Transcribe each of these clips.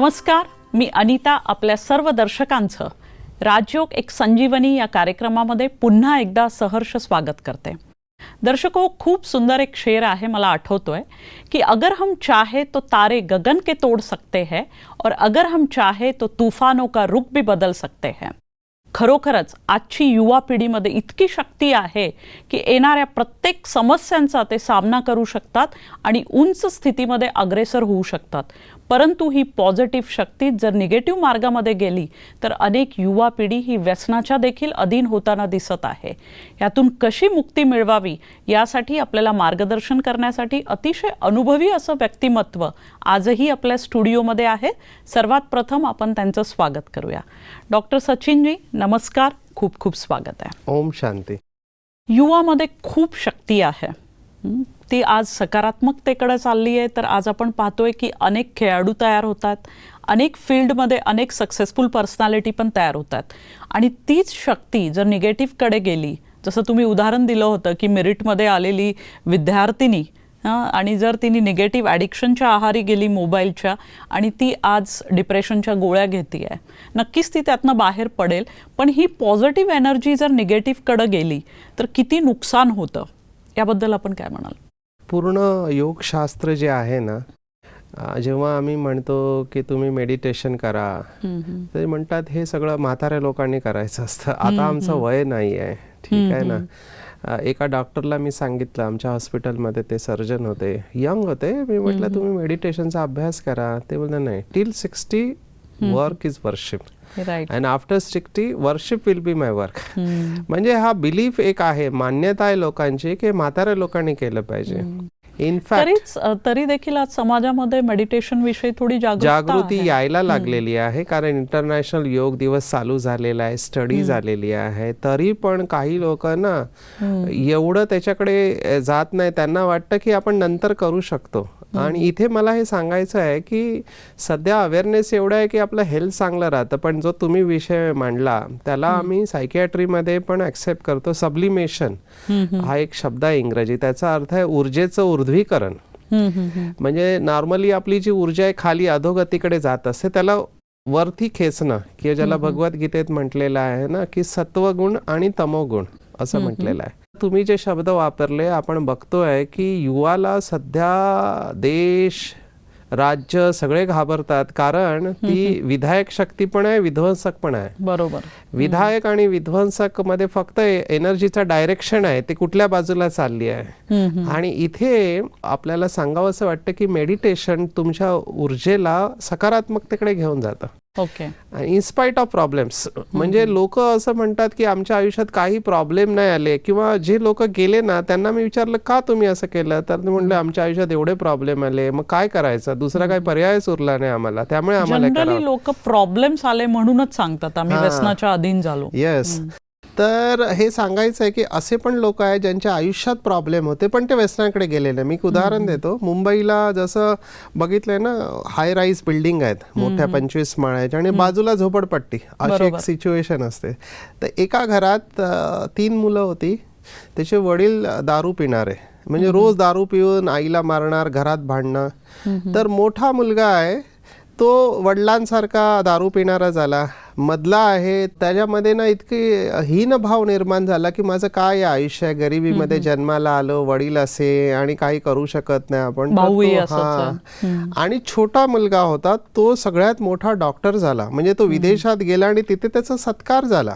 नमस्कार मी अनिता आपल्या सर्व दर्शकांचं राजयोग एक संजीवनी या कार्यक्रमामध्ये पुन्हा एकदा सहर्ष स्वागत करते. दर्शको खूप सुंदर एक शेर आहे मला आठवतोय की अगर हम चाहे तो तारे गगन के तोड़ सकते हैं और अगर हम चाहे तो तूफानों का रुख भी बदल सकते हैं. खरोखरच आजची युवा पिढीमध्ये इतकी शक्ती आहे की येणाऱ्या प्रत्येक समस्यांचा ते सामना करू शकतात आणि उंच स्थितीमध्ये अग्रेसर होऊ शकतात. परंतु ही पॉझिटिव्ह शक्ती जर निगेटिव्ह मार्गामध्ये गेली तर अनेक युवा पिढी ही व्यसनाच्या देखील अधीन होताना दिसत आहे. यातून कशी मुक्ती मिळवावी यासाठी आपल्याला मार्गदर्शन करण्यासाठी अतिशय अनुभवी असं व्यक्तिमत्व आजही आपल्या स्टुडिओमध्ये आहे. सर्वात प्रथम आपण त्यांचं स्वागत करूया. डॉक्टर सचिनजी नमस्कार. खूप खूप स्वागत आहे. ओम शांती. युवामध्ये खूप शक्ती आहे? ती आज सकारात्मकतेकडे चालली आहे. तर आज आपण पाहतोय की अनेक खेळाडू तयार होतात. अनेक फील्डमध्ये अनेक सक्सेसफुल पर्सनॅलिटी पण तयार होतात. आणि तीच शक्ती जर निगेटिव्हकडे गेली जसं तुम्ही उदाहरण दिलं होतं की मेरिटमध्ये आलेली विद्यार्थिनी आणि जर तिने निगेटिव्ह ॲडिक्शनच्या आहारी गेली मोबाईलच्या आणि ती आज डिप्रेशनच्या गोळ्या घेते आहे नक्कीच ती त्यातनं बाहेर पडेल पण ही पॉझिटिव्ह एनर्जी जर निगेटिव्हकडं गेली तर किती नुकसान होतं? याबद्दल आपण काय म्हणाल? पूर्ण योगशास्त्र जे आहे ना जेव्हा आम्ही म्हणतो की तुम्ही मेडिटेशन करा ते म्हणतात हे सगळं म्हाताऱ्या लोकांनी करायचं असतं. आता आमचं वय नाही आहे. ठीक आहे ना? एका डॉक्टरला मी सांगितलं आमच्या हॉस्पिटलमध्ये ते सर्जन होते. यंग होते. मी म्हटलं तुम्ही मेडिटेशनचा अभ्यास करा. ते बोलले नाही. Till sixty work is worship and after sixty worship will be my work म्हणजे हा बिलीफ एक आहे मान्यता आहे लोकांची की म्हाताऱ्या लोकांनी केलं पाहिजे इनफॅक्ट तरी देखील आज समाजामध्ये मेडिटेशन विषयी थोडी जागृती यायला लागलेली आहे कारण इंटरनॅशनल योग दिवस चालू झालेला आहे स्टडी झालेली आहे. तरी पण काही लोक ना एवढं त्याच्याकडे जात नाही. त्यांना वाटतं की आपण नंतर करू शकतो. आणि इथे मला हे सांगायचं आहे की सध्या अवेअरनेस एवढा आहे की आपलं हेल्थ चांगलं राहतं पण जो तुम्ही विषय मांडला त्याला आम्ही सायकियाट्रीमध्ये पण ऍक्सेप्ट करतो. सब्लिमेशन हा एक शब्द आहे इंग्रजी त्याचा अर्थ आहे ऊर्जेचं ऊर्ध्वीकरण. म्हणजे नॉर्मली आपली जी ऊर्जा आहे खाली अधोगतीकडे जात असते त्याला वरती खेचणं किंवा ज्याला भगवद्गीतेत म्हटलेलं आहे ना की सत्वगुण आणि तमोगुण असं म्हटलेलं आहे. तुम्ही जे शब्द वापरले आपण बघतोय की युवाला सध्या देश राज्य सगळे घाबरतात. कारण ती विधायक शक्ती पण आहे विध्वंसक पण आहे. बरोबर. विधायक आणि विध्वंसकमध्ये फक्त एनर्जीचा डायरेक्शन आहे ते कुठल्या बाजूला चालली आहे. आणि इथे आपल्याला सांगावं असं वाटतं की मेडिटेशन तुमच्या ऊर्जेला सकारात्मकतेकडे घेऊन जातं. ओके. इन्स्पाइट ऑफ प्रॉब्लेम्स म्हणजे लोक असं म्हणतात की आमच्या आयुष्यात काही प्रॉब्लेम नाही आले किंवा जे लोक गेले ना त्यांना मी विचारलं का तुम्ही असं केलं? तर ते म्हणलं आमच्या आयुष्यात एवढे प्रॉब्लेम आले मग काय करायचं? दुसरा काही पर्यायच उरला नाही आम्हाला. त्यामुळे आम्हाला लोक प्रॉब्लेम्स आले म्हणूनच सांगतात. आम्ही. व्यसनाच्या अधीन झालो. येस तर हे सांगायचं आहे की असे पण लोक आहेत ज्यांच्या आयुष्यात प्रॉब्लेम होते पण ते व्यसनाकडे गेलेले. मी एक उदाहरण देतो. मुंबईला जसं बघितलंय ना हाय राईज बिल्डिंग आहेत मोठ्या पंचवीस माळ्याच्या आणि बाजूला झोपडपट्टी. अशी एक. सिच्युएशन असते. तर एका घरात तीन मुलं होती. त्याचे वडील दारू पिणारे. म्हणजे रोज दारू पिऊन आईला मारणार घरात भांडणं. तर मोठा मुलगा आहे तो वडिलांसारखा दारू पिणारा झाला. मधला आहे त्याच्यामध्ये ना इतकी हीन भाव निर्माण झाला की माझं काय आयुष्य आहे? गरिबीमध्ये जन्माला आलो वडील असे आणि काही करू शकत नाही आपण. हा. आणि छोटा मुलगा होता तो सगळ्यात मोठा डॉक्टर झाला. म्हणजे तो विदेशात गेला आणि तिथे त्याचा सत्कार झाला.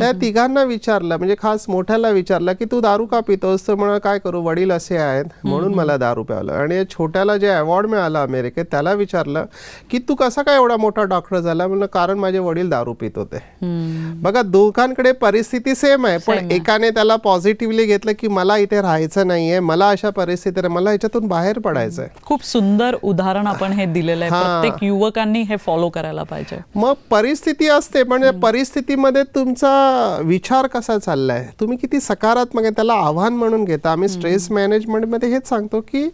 त्या तिघांना विचारलं म्हणजे खास मोठ्याला विचारलं की तू दारू का पितोस? तर म्हणा काय करू? वडील असे आहेत. म्हणून मला दारू प्यावलं. आणि छोट्याला जे अवॉर्ड मिळाला अमेरिकेत त्याला विचारलं की तू कसा काय एवढा मोठा डॉक्टर झाला? म्हणलं कारण माझे वडील दारू पित होते. बघा दोघांकडे परिस्थिती सेम आहे पण एकाने त्याला पॉझिटिव्हली घेतलं की मला इथे राहायचं नाहीये मला अशा परिस्थितीत मला ह्याच्यातून बाहेर पडायचं आहे खूप सुंदर उदाहरण आपण हे दिलेलं आहे. प्रत्येक युवकांनी हे फॉलो करायला पाहिजे. मग परिस्थिती असते म्हणजे परिस्थितीमध्ये तुमचा विचार कसा चाललाय? तुम्ही किती सकारात्मक आहे त्याला आव्हान म्हणून घेता. आम्ही स्ट्रेस मॅनेजमेंटमध्ये हेच सांगतो की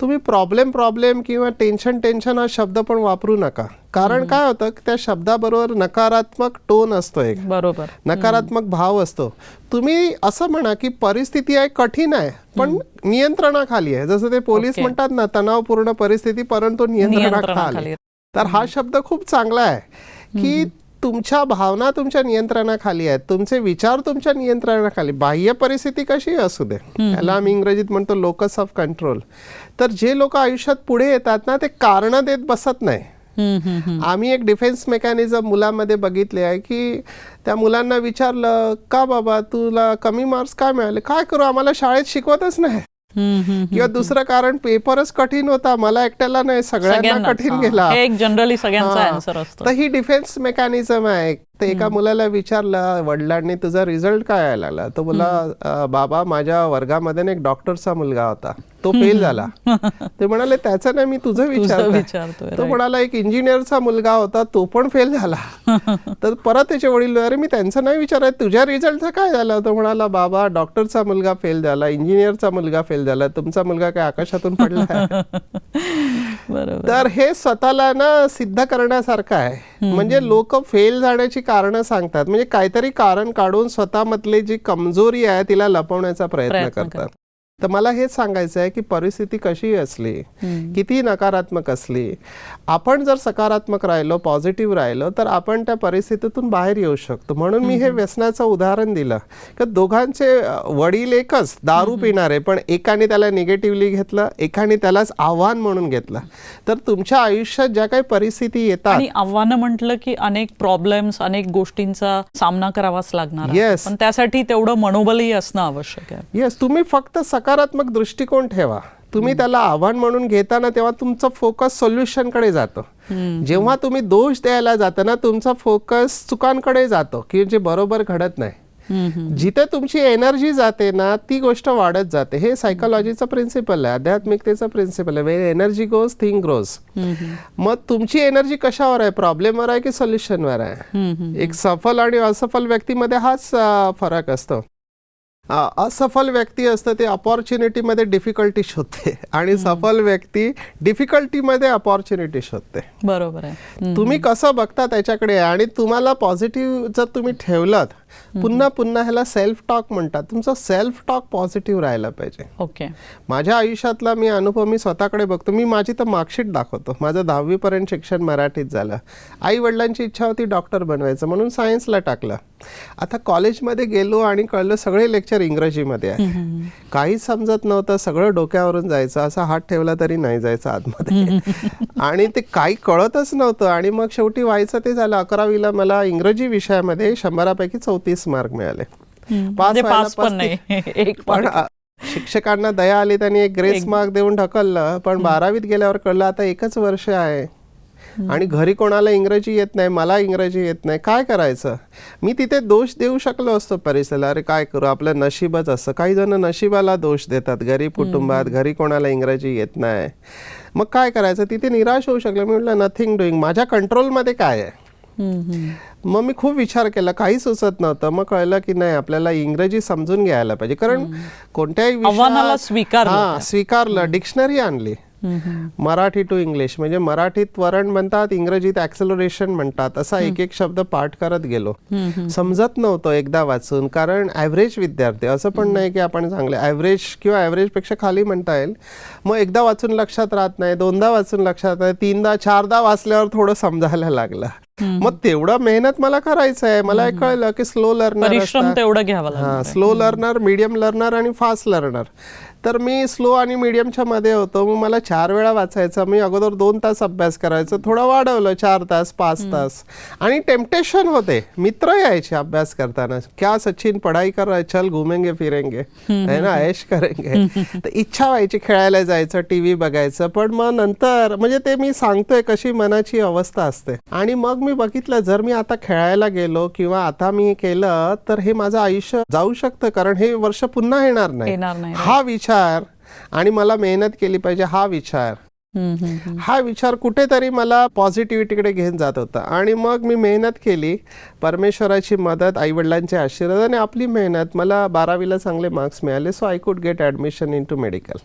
तुम्ही प्रॉब्लेम प्रॉब्लेम किंवा टेन्शन टेन्शन हा शब्द पण वापरू नका. कारण काय होतं की त्या शब्दाबरोबर नकारात्मक टोन असतो एक. बरोबर. नकारात्मक भाव असतो. तुम्ही असं म्हणा की परिस्थिती आहे कठीण आहे पण नियंत्रणाखाली आहे. जसं ते पोलीस. म्हणतात ना तणावपूर्ण परिस्थिती परंतु नियंत्रणाखाली तर हा शब्द खूप चांगला आहे की तुमच्या भावना तुमच्या नियंत्रणाखाली आहेत. तुमचे विचार तुमच्या नियंत्रणाखाली. बाह्य परिस्थिती कशी असू दे? त्याला आम्ही इंग्रजीत म्हणतो लोकस ऑफ कंट्रोल. तर जे लोक आयुष्यात पुढे येतात ना ते कारण देत बसत नाही. आम्ही एक डिफेन्स मेकॅनिझम मुलांमध्ये बघितले आहे की त्या मुलांना विचारलं का बाबा तुला कमी मार्क्स काय मिळाले? काय करू? आम्हाला शाळेत शिकवतच नाही. किंवा दुसरं कारण पेपरच कठीण होता. मला एकट्याला नाही सगळ्यांना कठीण. गेला. एक जनरली सगळ्यांचा. आन्सर असतो. तर ही डिफेन्स मेकॅनिझम आहे तर एका मुलाला विचारलं वडिलांनी तुझा रिझल्ट काय यायला लागला तो बोला "अं, बाबा माझ्या वर्गामध्ये ना एक डॉक्टरचा मुलगा होता. तो फेल झाला. ते म्हणाले त्याचं नाही मी तुझं विचारतोय, तो. म्हणाला एक इंजिनियरचा मुलगा होता तो पण फेल झाला. तर परत त्याचे वडील अरे मी त्यांचं नाही विचारत तुझ्या रिझल्टचं काय झालं? तो म्हणाला बाबा डॉक्टरचा मुलगा फेल झाला इंजिनियरचा मुलगा फेल झाला तुमचा मुलगा काय आकाशातून पडला तर हे स्वतःला ना सिद्ध करण्यासारखं आहे. म्हणजे लोक फेल जाण्याची कारणं सांगतात. म्हणजे काहीतरी कारण काढून स्वतःमधली जी कमजोरी आहे तिला लपवण्याचा प्रयत्न प्रयत्न करतात. तर मला हेच सांगायचं आहे की परिस्थिती कशी असली. किती नकारात्मक असली आपण जर सकारात्मक राहिलो पॉझिटिव्ह राहिलो तर आपण त्या परिस्थितीतून बाहेर येऊ शकतो म्हणून मी हे व्यसनाचं उदाहरण दिलं की दोघांचे वडील एकच दारू पिणारे पण एकाने त्याला निगेटिव्हली घेतलं एकाने त्यालाच आव्हान म्हणून घेतलं तर तुमच्या आयुष्यात ज्या काही परिस्थिती येतात आणि आव्हानं म्हटलं की अनेक प्रॉब्लेम्स अनेक गोष्टींचा सामना करावाच लागणार. Yes. पण त्यासाठी तेवढं मनोबलही असणं आवश्यक आहे येस तुम्ही फक्त सकारात्मक दृष्टिकोन ठेवा. तुम्ही त्याला आव्हान म्हणून घेताना तेव्हा तुमचं फोकस सोल्युशनकडे जातो. जेव्हा तुम्ही दोष द्यायला जाता ना तुमचा फोकस चुकांकडे जातो की जे बरोबर घडत नाही. जिथे तुमची एनर्जी जाते ना ती गोष्ट वाढत जाते. हे सायकोलॉजीचं प्रिन्सिपल आहे आध्यात्मिकतेचं प्रिन्सिपल आहे. Where energy goes thing grows. मग तुमची एनर्जी कशावर आहे? प्रॉब्लेमवर आहे की सोल्युशनवर आहे. एक सफल आणि असफल व्यक्तीमध्ये हाच फरक असतो. असफल व्यक्ती असतं ते अपॉर्च्युनिटीमध्ये डिफिकल्टी शोधते. आणि सफल व्यक्ती डिफिकल्टीमध्ये अपॉर्च्युनिटी शोधते. बरोबर आहे. तुम्ही कसं बघता त्याच्याकडे आणि तुम्हाला पॉझिटिव्ह जर तुम्ही ठेवलात पुन्हा पुन्हा ह्याला सेल्फ टॉक म्हणतात. तुमचं सेल्फ टॉक पॉझिटिव्ह राहायला पाहिजे. ओके माझ्या आयुष्यातला मी अनुभव मी स्वतःकडे बघतो. मी माझी तर मार्कशीट दाखवतो. माझं दहावीपर्यंत शिक्षण मराठीत झालं. आई वडिलांची इच्छा होती डॉक्टर बनवायचं. म्हणून सायन्सला टाकलं. आता कॉलेजमध्ये गेलो आणि कळलं सगळे लेक्चर इंग्रजीमध्ये आहे काहीच समजत नव्हतं. सगळं डोक्यावरून जायचं. असा हात ठेवला तरी नाही जायचं आतमध्ये. आणि ते काही कळतच नव्हतं. आणि मग शेवटी व्हायचं ते झालं. अकरावीला मला इंग्रजी विषयामध्ये शंभरापैकी चौतीस मार्क मिळाले. म्हणजे व्हायला पास पण नाही एक पण शिक्षकांना दया आली त्यांनी एक ग्रेस मार्क देऊन ढकललं पण बारावीत गेल्यावर कळलं आता एकच वर्ष आहे. आणि घरी कोणाला इंग्रजी येत नाही मला इंग्रजी येत नाही काय करायचं? मी तिथे दोष देऊ शकलो असतो परिसरला अरे काय करू आपलं नशीबच असं. काही जण नशिबाला दोष देतात गरीब कुटुंबात घरी कोणाला इंग्रजी येत नाही. मग काय करायचं? तिथे निराश होऊ शकलं मी म्हटलं नथिंग डुईंग माझ्या कंट्रोलमध्ये काय आहे. मग मी खूप विचार केला काही सुचत नव्हतं. मग कळलं की नाही आपल्याला इंग्रजी समजून घ्यायला पाहिजे. कारण कोणत्याही आव्हानाला स्वीकारलं. हा स्वीकारलं. डिक्शनरी आणली. Marathi to English. म्हणजे मराठीत वरण म्हणतात इंग्रजीत ऍक्सलरेशन म्हणतात. असा एक एक शब्द पाठ करत गेलो. समजत नव्हतं एकदा वाचून. कारण ॲव्हरेज विद्यार्थी असं पण नाही की आपण चांगले ॲव्हरेज किंवा ॲव्हरेजपेक्षा खाली म्हणता येईल. मग एकदा वाचून लक्षात राहत नाही दोनदा वाचून लक्षात आहे तीनदा चारदा वाचल्यावर थोडं समजायला लागलं. मग तेवढं मेहनत मला करायचं आहे. मला एक कळलं की स्लो लर्नर परिश्रम तेवढं घ्यावं स्लो लर्नर मीडियम लर्नर आणि फास्ट लर्नर तर मी स्लो आणि मीडियमच्या मध्ये होतो. मग मला चार वेळा वाचायचं. मी अगोदर दोन तास अभ्यास करायचं. थोडं वाढवलं चार तास पाच तास. आणि टेम्पटेशन होते. मित्र यायचे अभ्यास करताना. क्या सचिन पढाई कर चल घुमेंगे फिरेंगे. है ना? ऐश करेंगे. तर इच्छा व्हायची खेळायला जायचं टीव्ही बघायचं. पण मग नंतर म्हणजे ते मी सांगतोय कशी मनाची अवस्था असते. आणि मग मी बघितलं जर मी आता खेळायला गेलो किंवा आता मी केलं तर हे माझं आयुष्य जाऊ शकतं. कारण हे वर्ष पुन्हा येणार नाही. येणार नाही. हा विचार आणि मला मेहनत केली पाहिजे हा विचार. हा विचार कुठेतरी मला पॉझिटिव्हिटीकडे घेऊन जात होता. आणि मग मी मेहनत केली. परमेश्वराची मदत आईवडिलांचे आशीर्वाद आणि आपली मेहनत. मला बारावीला चांगले मार्क्स मिळाले. So I could get admission into medical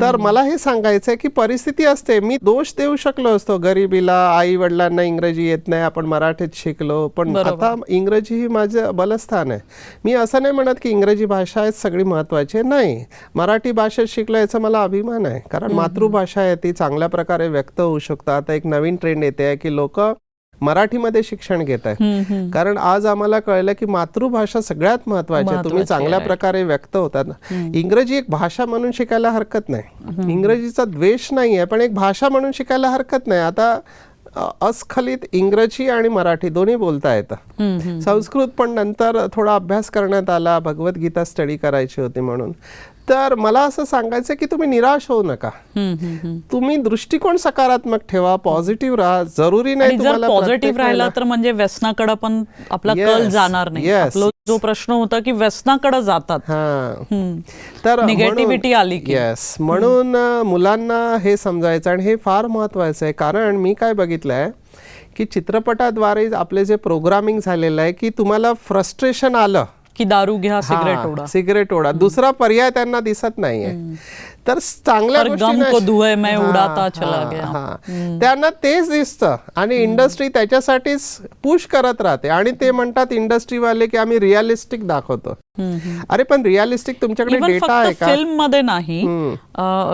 तर मला हे सांगायचं आहे की परिस्थिती असते. मी दोष देऊ शकलो असतो. गरिबीला आई वडिलांना इंग्रजी येत नाही. आपण मराठीत शिकलो. पण आता इंग्रजी ही माझं बलस्थान आहे. मी असं नाही म्हणत की इंग्रजी भाषा आहे सगळी महत्वाची नाही. मराठी भाषेत शिकलो याचा मला अभिमान आहे. कारण मातृभाषा आहे ती. चांगल्या प्रकारे व्यक्त होऊ शकतं आता एक नवीन ट्रेंड येते आहे की लोक मराठीमध्ये शिक्षण घेत आहे कारण आज आम्हाला कळलं की मातृभाषा सगळ्यात महत्वाची आहे. तुम्ही चांगल्या. प्रकारे व्यक्त होतात इंग्रजी एक भाषा म्हणून शिकायला हरकत नाही. इंग्रजीचा द्वेष नाही आहे पण एक भाषा म्हणून शिकायला हरकत नाही. आता अस्खलित इंग्रजी आणि मराठी दोन्ही बोलता येतं. संस्कृत पण नंतर थोडा अभ्यास करण्यात आला. भगवद्गीता स्टडी करायची होती म्हणून. तर मला असं सांगायचं की तुम्ही निराश होऊ नका. तुम्ही दृष्टिकोन सकारात्मक ठेवा पॉझिटिव्ह राहा. जरुरी नाही तुम्हाला पॉझिटिव्ह राहिला तर म्हणजे व्यसनाकडे पण आपला कल जाणार नाही. जो प्रश्न होता की व्यसनाकडे जातात. हा. तर Negativity आली की. येस म्हणून मुलांना हे समजायचं आणि हे फार महत्वाचं आहे. कारण मी काय बघितलंय की चित्रपटाद्वारे आपले जे प्रोग्रामिंग झालेलं आहे की तुम्हाला फ्रस्ट्रेशन आलं की दारू घ्या सिगरेट ओढा. सिगरेट ओढा. दुसरा पर्याय त्यांना दिसत नाहीये. तर चांगल्या. त्यांना तेच दिसतं. आणि इंडस्ट्री त्याच्यासाठीच पुश करत राहते. आणि ते म्हणतात इंडस्ट्रीवाले की आम्ही रिअलिस्टिक दाखवतो. अरे पण रिअलिस्टिक तुमच्याकडे डेटा आहे का? फिल्ममध्ये नाही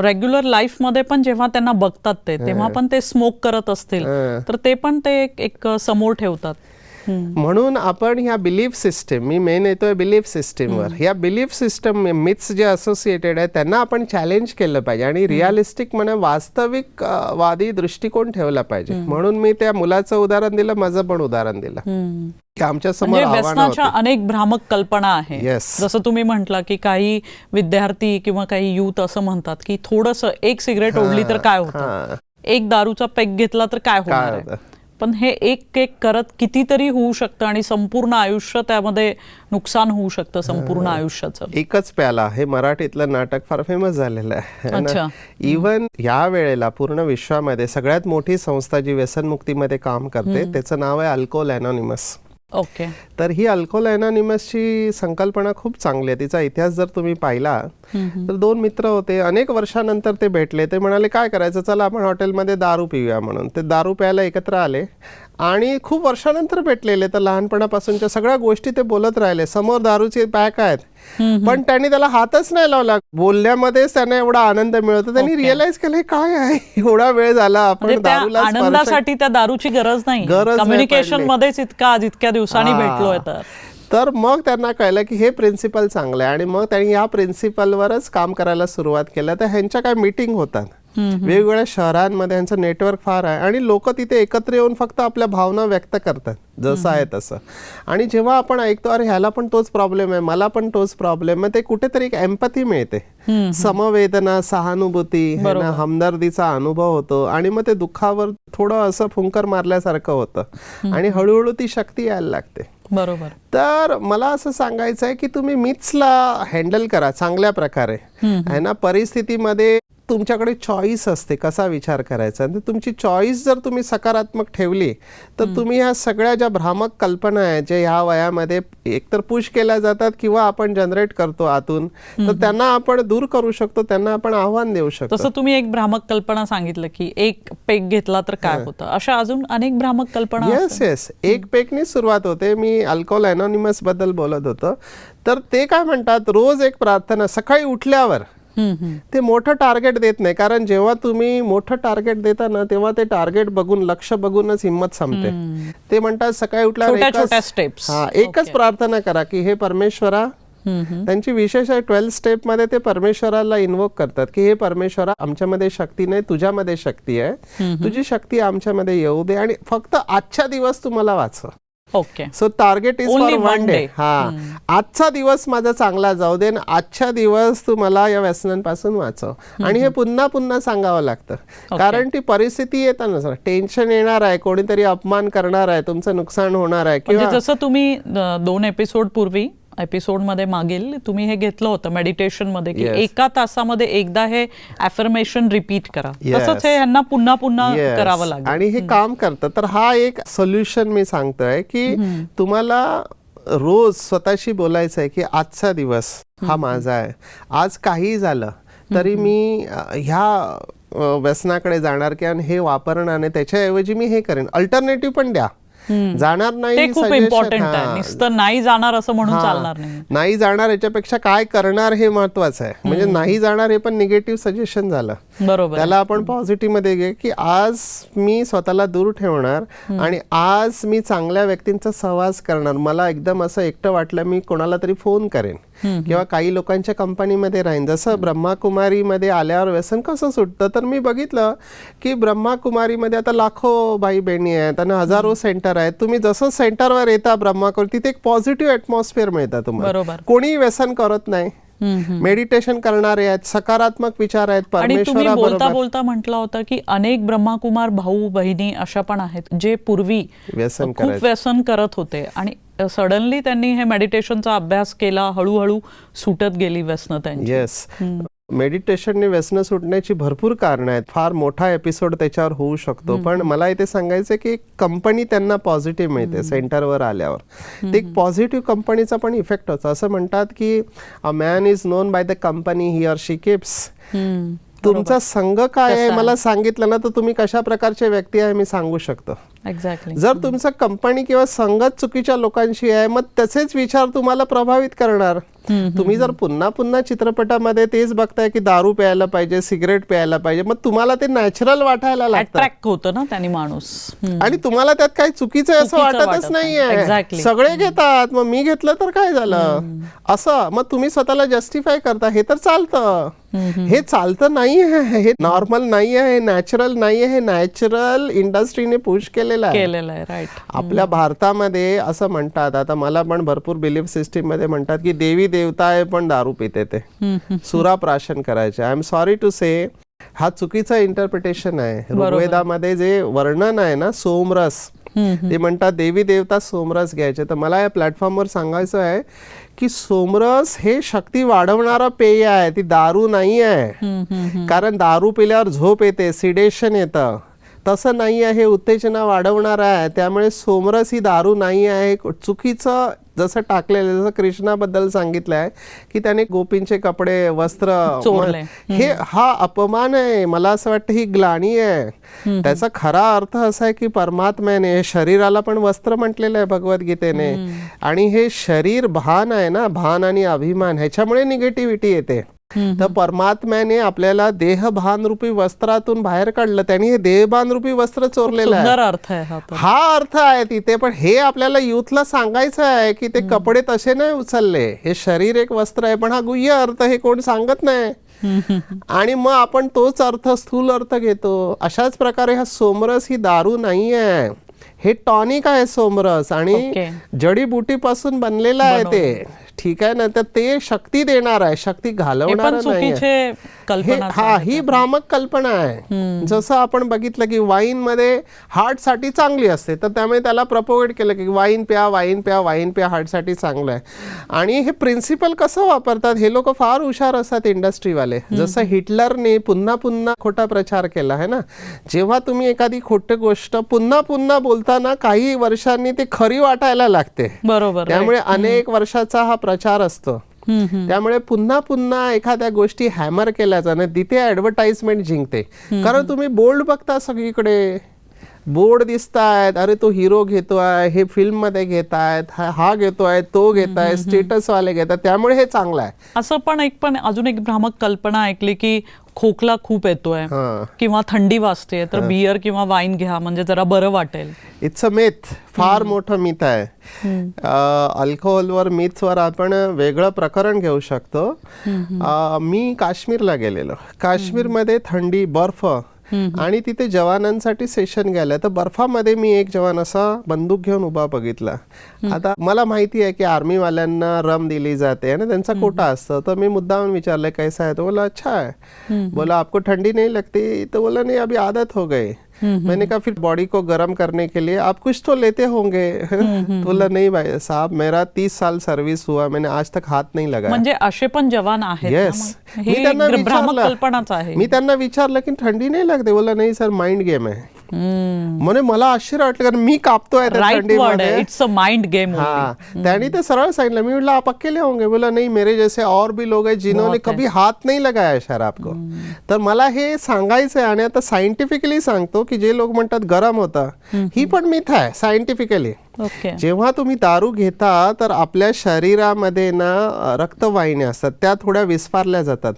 रेग्युलर लाईफमध्ये पण जेव्हा त्यांना बघतात ते तेव्हा पण ते स्मोक करत असतील. तर ते पण ते एक- समोर ठेवतात. म्हणून आपण ह्या बिलीफ सिस्टम मी मेन येतोय बिलीफ सिस्टीमवर ह्या बिलीफ सिस्टम मिथ्स जे असोसिएटेड आहे त्यांना आपण चॅलेंज केलं पाहिजे आणि रिअलिस्टिक म्हणजे वास्तविक वादी दृष्टिकोन ठेवला पाहिजे. म्हणून मी त्या मुलाचं उदाहरण दिलं माझं पण उदाहरण दिलं. आमच्यासमोर म्हणजे व्यसनाच्या. अनेक भ्रामक कल्पना आहे. जसं तुम्ही म्हटला की काही विद्यार्थी किंवा काही युथ असं म्हणतात की थोडस एक सिगरेट ओढली तर काय होतं. एक दारूचा पेक घेतला तर काय होणार? पण हे एक एक करत कितीतरी होऊ शकतं आणि संपूर्ण आयुष्य त्यामध्ये नुकसान होऊ शकतं संपूर्ण आयुष्याचं. एकच प्याला हे मराठीतलं नाटक फार फेमस झालेलं आहे. अच्छा. इवन या वेळेला पूर्ण विश्वामध्ये सगळ्यात मोठी संस्था जी व्यसनमुक्तीमध्ये काम करते त्याचं नाव आहे अल्कोल अनॉनिमस ओके तर ही अल्कोहोल अनॉनिमसची संकल्पना खूप चांगली आहे. तिचा इतिहास जर तुम्ही पाहिला तर दोन मित्र होते. अनेक वर्षानंतर ते भेटले. ते म्हणाले काय करायचं? चला आपण हॉटेलमध्ये दारू पिऊया म्हणून. ते दारू प्यायला एकत्र आले. आणि खूप वर्षानंतर भेटलेले तर लहानपणापासूनच्या सगळ्या गोष्टी ते बोलत राहिले. समोर दारूचे पॅक आहेत. पण त्यांनी त्याला हातच नाही लावला. बोलण्यामध्येच त्यांना एवढा आनंद मिळतो. त्यांनी रिअलाइज केलं हे काय आहे? एवढा वेळ झाला आपण म्हणजे दारूला आनंदासाठी त्या दारूची गरज नाही. गरज कम्युनिकेशन. मध्येच इतका इतक्या दिवसांनी. भेटलोय तर. तर मग त्यांना कळलं की हे प्रिन्सिपल चांगलं आहे. आणि मग त्यांनी या प्रिन्सिपलवरच काम करायला सुरुवात केलं. तर ह्यांच्या काय मीटिंग होतात? वेगवेगळ्या शहरांमध्ये ह्यांचं नेटवर्क फार आहे आणि लोक तिथे एकत्र येऊन फक्त आपल्या भावना व्यक्त करतात जसं आहे तसं. आणि जेव्हा आपण ऐकतो अरे ह्याला पण तोच प्रॉब्लेम आहे मला पण तोच प्रॉब्लेम आहे ते कुठेतरी एक एम्पथी मिळते. समवेदना सहानुभूती हमदर्दीचा अनुभव होतो आणि मग ते दुःखावर थोडं असं फुंकर मारल्यासारखं होतं. आणि हळूहळू ती शक्ती यायला लागते. बरोबर. तर मला असं सांगायचं आहे की तुम्ही मिथ्सला हँडल करा चांगल्या प्रकारे. आहे ना? परिस्थितीमध्ये तुमच्याकडे चॉईस असते कसा विचार करायचा? आणि तुमची चॉईस जर तुम्ही सकारात्मक ठेवली तर तुम्ही ह्या सगळ्या ज्या भ्रामक कल्पना आहेत जे ह्या वयामध्ये एकतर पुश केल्या जातात किंवा आपण जनरेट करतो आतून तर त्यांना आपण दूर करू शकतो त्यांना आपण आव्हान देऊ शकतो. तसं तुम्ही एक भ्रामक कल्पना सांगितलं की एक पेक घेतला तर काय होतं? अशा अजून अनेक भ्रामक कल्पना येस येस एक पेकनी सुरुवात होते. मी अल्कोहोल अनॉनिमसबद्दल बोलत होतो. तर ते काय म्हणतात? रोज एक प्रार्थना सकाळी उठल्यावर. ते मोठं टार्गेट देत नाही कारण जेव्हा तुम्ही मोठं टार्गेट देता ना तेव्हा ते टार्गेट बघून लक्ष बघूनच हिंमत संपते. ते म्हणतात सकाळी छोट्या एकच- प्रार्थना करा की हे परमेश्वरा त्यांची विशेष आहे ट्वेल्थ स्टेपमध्ये ते परमेश्वराला इन्वोक करतात की हे परमेश्वरा आमच्यामध्ये शक्ती नाही तुझ्यामध्ये शक्ती आहे. तुझी शक्ती आमच्यामध्ये येऊ दे आणि फक्त आजच्या दिवस तुम्हाला वाचव. Okay so target is for one day. हा. आजचा दिवस माझा चांगला जाऊ दे आजच्या दिवस तू मला या व्यसनांपासून वाचव. आणि हे पुन्हा पुन्हा सांगावं लागतं. कारण ती परिस्थिती येताना सर टेन्शन येणार आहे कोणीतरी अपमान करणार आहे तुमचं नुकसान होणार आहे म्हणजे किंवा जसं तुम्ही दोन एपिसोड पूर्वी एपिसोडमध्ये मागील तुम्ही हे घेतलं होतं मेडिटेशनमध्ये की Yes. एका तासामध्ये एकदा हे अफर्मेशन रिपीट करा. Yes. तसंच हे यांना पुन्हा पुन्हा Yes. करावं लागेल. आणि हे काम करतं. तर हा एक सोल्युशन मी सांगतोय की तुम्हाला रोज स्वतःशी बोलायचं आहे की आजचा दिवस हा माझा आहे. आज काही झालं तरी मी ह्या व्यसनाकडे जाणार की आणि हे वापरणार नाही त्याच्याऐवजी मी हे करेन. अल्टरनेटिव्ह पण द्या. जाणार नाही खूप इम्पॉर्टंट आहे. नुसतं नाही जाणार असं म्हणून. चालणार नाही. नाही जाणार याच्यापेक्षा काय करणार हे महत्वाचं आहे. म्हणजे नाही जाणार हे पण निगेटिव्ह सजेशन झालं. बरोबर. त्याला आपण पॉझिटिव्हमध्ये घे की आज मी स्वतःला दूर ठेवणार आणि आज मी चांगल्या व्यक्तींचा सहवास करणार. मला एकदम असं एकटं वाटलं मी कोणाला तरी फोन करेन. किंवा काही लोकांच्या कंपनीमध्ये राहीन. जसं ब्रह्माकुमारीमध्ये आल्यावर व्यसन कसं सुटतं? तर मी बघितलं की ब्रह्माकुमारीमध्ये आता लाखो भाई बहिणी आहेत आणि हजारो सेंटर आहेत. तुम्ही जसं सेंटरवर येता ब्रह्माकुमारी तिथे एक पॉझिटिव्ह ऍटमॉस्फिअर मिळतं तुम्हाला. बरोबर. कोणी व्यसन करत नाही. मेडिटेशन करणारे आहेत सकारात्मक विचार आहेत आणि तुम्ही बोलता बोलता म्हटलं होतं की अनेक ब्रह्माकुमार भाऊ बहिणी अशा पण आहेत जे पूर्वी व्यसन खूप व्यसन करत होते. आणि सडनली त्यांनी हे मेडिटेशनचा अभ्यास केला हळूहळू सुटत गेली व्यसन त्यांची. येस मेडिटेशनने व्यसन सुटण्याची भरपूर कारणं आहेत. फार मोठा एपिसोड त्याच्यावर होऊ शकतो. पण मला इथे सांगायचं की कंपनी त्यांना पॉझिटिव्ह मिळते सेंटरवर आल्यावर. ते एक पॉझिटिव्ह कंपनीचा पण इफेक्ट होतो. असं म्हणतात की a man is known by the company he or she keeps. तुमचा संघ काय आहे? मला सांगितलं ना तर तुम्ही कशा प्रकारचे व्यक्ती आहे मी सांगू शकतो. एक्झॅक्टली जर तुमचं कंपनी किंवा संगत चुकीच्या लोकांशी आहे मग तसेच विचार तुम्हाला प्रभावित करणार. तुम्ही जर पुन्हा पुन्हा चित्रपटामध्ये तेच बघताय की दारू प्यायला पाहिजे सिगरेट प्यायला पाहिजे मग तुम्हाला ते नॅचरल वाटायला लागतं. होतं ना त्यांनी माणूस. आणि तुम्हाला त्यात काही चुकीचं असं वाटतच वाटत नाही. नाहीये. सगळे घेतात मग मी घेतलं तर काय झालं? असं मग तुम्ही स्वतःला जस्टिफाय करता हे तर चालतं. हे चालतं नाही आहे हे नॉर्मल नाही आहे नॅचरल नाही आहे नॅचरल इंडस्ट्रीने पुश केलेलं आहे. केलेलं आहे राईट आपल्या भारतामध्ये असं म्हणतात आता मला पण भरपूर बिलीफ सिस्टीममध्ये म्हणतात की देवी देवता आहे पण दारू पिते ते. सुराप्राशन करायचे. I am sorry to say हा चुकीचा इंटरप्रिटेशन आहे. ऋग्वेदामध्ये जे वर्णन आहे ना सोमरस ते म्हणतात देवी देवता सोमरस घ्यायचे. तर मला या प्लॅटफॉर्मवर सांगायचं आहे की सोमरस हे शक्ती वाढवणारा पेय आहे ती दारू नाही आहे कारण दारू पिल्यावर झोप येते सिडेशन येतं. तसं नाही आहे हे उत्तेजना वाढवणार आहे. त्यामुळे सोमरस ही दारू नाही आहे. चुकीचं जसं टाकलेलं जसं कृष्णाबद्दल सांगितलं आहे की त्याने गोपींचे कपडे वस्त्र हे हा अपमान आहे. मला असं वाटतं ही ग्लानी आहे. त्याचा खरा अर्थ असा आहे की परमात्म्याने शरीराला पण वस्त्र म्हटलेलं आहे भगवद्गीतेने. आणि हे शरीर भान आहे ना भान आणि अभिमान ह्याच्यामुळे निगेटिव्हिटी येते. तर परमात्म्याने आपल्याला देहभान रूपी वस्त्रातून बाहेर काढलं. त्यांनी हे देहभान रूपी वस्त्र चोरलेलं आहे. सुंदर अर्थ आहे हा हा अर्थ आहे तिथे पण हे आपल्याला युथला सांगायचं आहे की ते कपडे तसे नाही उचलले. हे शरीर एक वस्त्र आहे पण हा गुह्य अर्थ हे कोण सांगत नाही. आणि मग आपण तोच अर्थ स्थूल अर्थ घेतो. अशाच प्रकारे हा सोमरस ही दारू नाही आहे. हे टॉनिक आहे सोमरस आणि Okay. जडीबुटीपासून बनलेलं आहे ते. ठीक आहे ना तर ते शक्ती देणार आहे. शक्ती हे घालवणार नाही हे हा ही भ्रामक कल्पना आहे. जसं आपण बघितलं की वाईन मध्ये हार्टसाठी चांगली असते तर त्यामुळे त्याला प्रपोगेट केलं की वाईन प्या वाईन प्या वाईन प्या हार्टसाठी चांगलं आहे. आणि हे प्रिन्सिपल कसं वापरतात हे लोक फार हुशार असतात इंडस्ट्रीवाले जसं हिटलरने पुन्हा पुन्हा खोटा प्रचार केला आहे ना? जेव्हा तुम्ही एखादी खोटी गोष्ट पुन्हा पुन्हा बोलताना काही वर्षांनी ते खरी वाटायला लागते. बरोबर त्यामुळे अनेक वर्षाचा हा प्रचार असतो. त्यामुळे पुन्हा पुन्हा एखाद्या गोष्टी हॅमर केल्या जाणं तिथे ऍडव्हर्टाइजमेंट जिंकते. कारण तुम्ही बोल्ड बघता सगळीकडे. बोर्ड दिसतायत अरे तो हिरो घेतोय हे फिल्ममध्ये घेतायत हा हा घेतोय तो घेताय स्टेटस वाले घेतात त्यामुळे हे चांगलं आहे. असं पण एक पण अजून एक भ्रामक कल्पना ऐकली की खोकला खूप येतोय किंवा थंडी वाजते तर बियर किंवा वाईन घ्या म्हणजे जरा बरं वाटेल. इट्स अ मिथ फार मोठं मिथ आहे. अल्कोहोलवर मिथवर आपण वेगळं प्रकरण घेऊ शकतो. मी काश्मीरला गेलेलो. काश्मीरमध्ये थंडी बर्फ आणि तिथे जवानांसाठी सेशन गेलं तर बर्फामध्ये मी एक जवान असा बंदूक घेऊन उभा बघितला. आता मला माहिती आहे की आर्मीवाल्यांना रम दिली जाते आणि त्यांचा कोटा असतो. तर मी मुद्दाम विचारलं कैसा है? तो बोला अच्छा है. बोला आपको ठंडी नहीं लगती? तो बोला नहीं अभी आदत हो गई. मैंने कहा फिर बॉडी को गर्म करने के लिए आप कुछ तो लेते होंगे। तो बोला नहीं भाई साहब मेरा तीस साल सर्विस हुआ मैंने आज तक हाथ नहीं लगाया। म्हणजे असे पण जवान आहेत येस. मी त्यांना विचारलं. मी त्यांना विचारलं की थंडी नाही लागते? बोला नाही सर माइंड गेम आहे. म्हणजे मला आश्चर्य वाटलं कारण मी कापतोय है इट्स अ माइंड गेम हाँ. त्यांनी ते सरळ सांगितलं. मी म्हटलं आप अकेले होंगे? बोला नहीं मेरे जैसे और भी लोग हैं जिन्होंने कभी हात नहीं लगाया शराब को. तर मला हे सांगायचं आहे आणि आता सायंटिफिकली सांगतो की जे लोक म्हणतात गरम होतं ही पण मिथ आहे सायंटिफिकली जेव्हा तुम्ही दारू घेता तर आपल्या शरीरामध्ये ना रक्तवाहिन्या असतात त्या थोड्या विस्फारल्या जातात.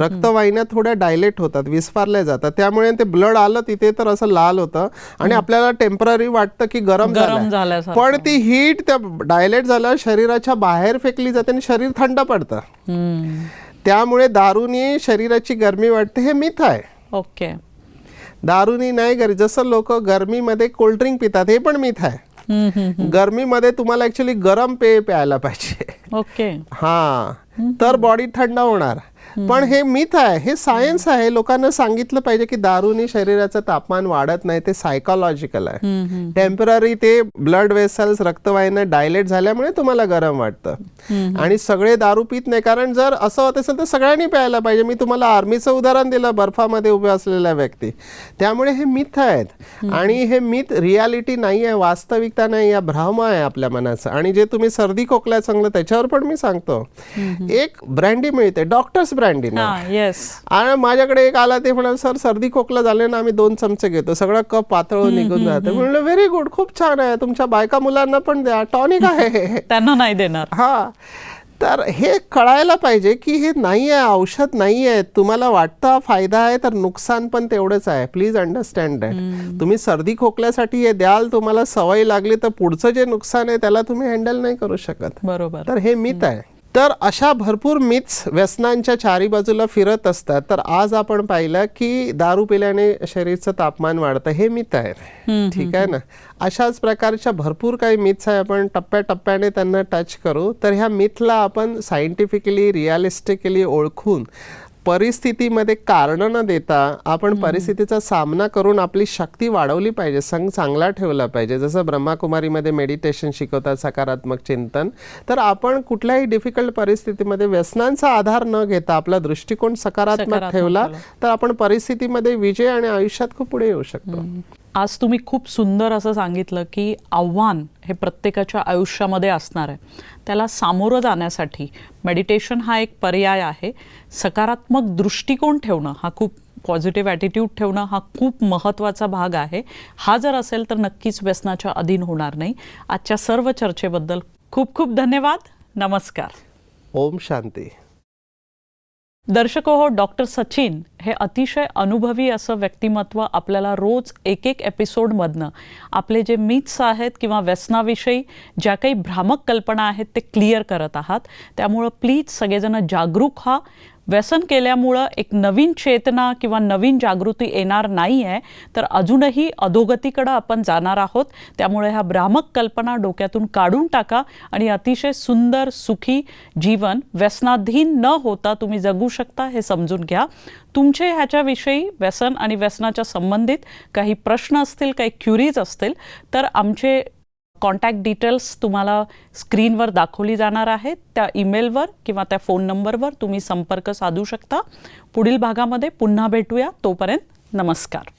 रक्तवाहिन्या थोड्या डायलेट होतात विस्फारल्या जातात. त्यामुळे ते ब्लड आलं तिथे तर असं लाल होतं आणि आपल्याला टेंपररी वाटतं की गरम. झाल्यासारखं. पण ती हीट त्या डायलेट झाल्यावर शरीराच्या बाहेर फेकली जाते आणि शरीर थंड पडतं. त्यामुळे दारूनी शरीराची गरमी वाटते हे मिथ आहे. ओके. दारूनी नाही गरज जसं लोक गरमीमध्ये कोल्ड्रिंक पितात हे पण मिथ आहे. गरमीमध्ये तुम्हाला ऍक्च्युली गरम पेय प्यायला पाहिजे. ओके. हा. तर बॉडी थंड होणार. पण हे मिथ आहे हे सायन्स आहे. लोकांना सांगितलं पाहिजे की दारूने शरीराचं तापमान वाढत नाही ते सायकोलॉजिकल आहे. टेंपररी ते ब्लड वेसल्स रक्तवाहिन्या डायलेट झाल्यामुळे तुम्हाला गरम वाटतं. आणि सगळे दारू पित नाही कारण जर असं होत असेल तर सगळ्यांनी प्यायला पाहिजे. मी तुम्हाला आर्मीचं उदाहरण दिलं बर्फामध्ये उभे असलेल्या व्यक्ती. त्यामुळे हे मिथ आहेत. आणि हे मिथ रियालिटी नाही आहे वास्तविकता नाही या भ्रम आहे आपल्या मनाचं. आणि जे तुम्ही सर्दी खोकला चांगलं त्याच्यावर पण मी सांगतो. एक ब्रँडी मिळते डॉक्टर्स ब्रँडी ना. हा येस आणि माझ्याकडे एक आला ते म्हणाल सर सर्दी खोकला झाले ना आम्ही दोन चमचे घेतो. सगळं कप पातळ निघून जाते. म्हणलं व्हेरी गुड खूप छान आहे. तुमच्या बायका मुलांना पण द्या. टॉनिक आहे. त्यांना नाही देणार. हा. तर हे कळायला पाहिजे की हे नाही आहे औषध नाही आहे तुम्हाला वाटतं फायदा आहे तर नुकसान पण तेवढंच आहे. प्लीज अंडरस्टँड दॅट तुम्ही सर्दी खोकल्यासाठी हे द्याल तुम्हाला सवय लागली तर पुढचं जे नुकसान आहे त्याला तुम्ही हँडल नाही करू शकत. बरोबर. तर हे मिथ आहे. तर अशा भरपूर मिथ्स व्यसनांच्या चारी बाजूला फिरत असतात. तर आज आपण पाहिलं की दारू पिल्याने शरीरचं तापमान वाढतं हे मिथ आहे. ठीक आहे ना? अशाच प्रकारच्या भरपूर काही मिथ्स आहे आपण टप्प्याटप्प्याने त्यांना टच करू. तर ह्या मिथला आपण सायंटिफिकली रिअलिस्टिकली ओळखून परिस्थितीमध्ये कारण न देता आपण परिस्थितीचा सामना करून आपली शक्ती वाढवली पाहिजे संघ चांगला ठेवला पाहिजे. जसं ब्रह्माकुमारीमध्ये मेडिटेशन शिकवतात सकारात्मक चिंतन. तर आपण कुठल्याही डिफिकल्ट परिस्थितीमध्ये व्यसनांचा आधार न घेता आपला दृष्टिकोन सकारात्मक ठेवला. तर आपण परिस्थितीमध्ये विजय आणि आयुष्यात खूप पुढे येऊ शकतो. आज तुम्ही खूप सुंदर असं सांगितलं की आव्हान हे प्रत्येकाच्या आयुष्यामध्ये असणार आहे. त्याला सामोरं जाण्यासाठी मेडिटेशन हा एक पर्याय आहे. सकारात्मक दृष्टिकोन ठेवणं हा खूप पॉझिटिव्ह ॲटिट्यूड ठेवणं हा खूप महत्त्वाचा भाग आहे. हा जर असेल तर नक्कीच व्यसनाच्या अधीन होणार नाही. आजच्या सर्व चर्चेबद्दल खूप खूप धन्यवाद. नमस्कार. ओम शांती. दर्शको हो डॉक्टर सचिन हे अतिशय अनुभवी असं व्यक्तिमत्व आपल्याला रोज एक एक एपिसोडमधनं आपले जे मिथ्स आहेत किंवा व्यसनाविषयी ज्या काही भ्रामक कल्पना आहेत ते क्लिअर करत आहात. त्यामुळं प्लीज सगळेजण जागरूक व्हा. व्यसन केल्यामुळं एक नवीन चेतना किंवा नवीन जागृती येणार नाही आहे तर अजूनही अधोगतीकडं आपण जाणार आहोत. त्यामुळे ह्या भ्रामक कल्पना डोक्यातून काढून टाका आणि अतिशय सुंदर सुखी जीवन व्यसनाधीन न होता तुम्ही जगू शकता हे समजून घ्या. तुमचे ह्याच्याविषयी व्यसन आणि व्यसनाच्या संबंधित काही प्रश्न असतील काही क्युरीज असतील तर आमचे कॉन्टॅक्ट डिटेल्स तुम्हाला स्क्रीनवर दाखवली जाणार आहेत त्या ईमेलवर किंवा त्या फोन नंबरवर तुम्ही संपर्क साधू शकता. पुढील भागामध्ये पुन्हा भेटूया. तोपर्यंत नमस्कार.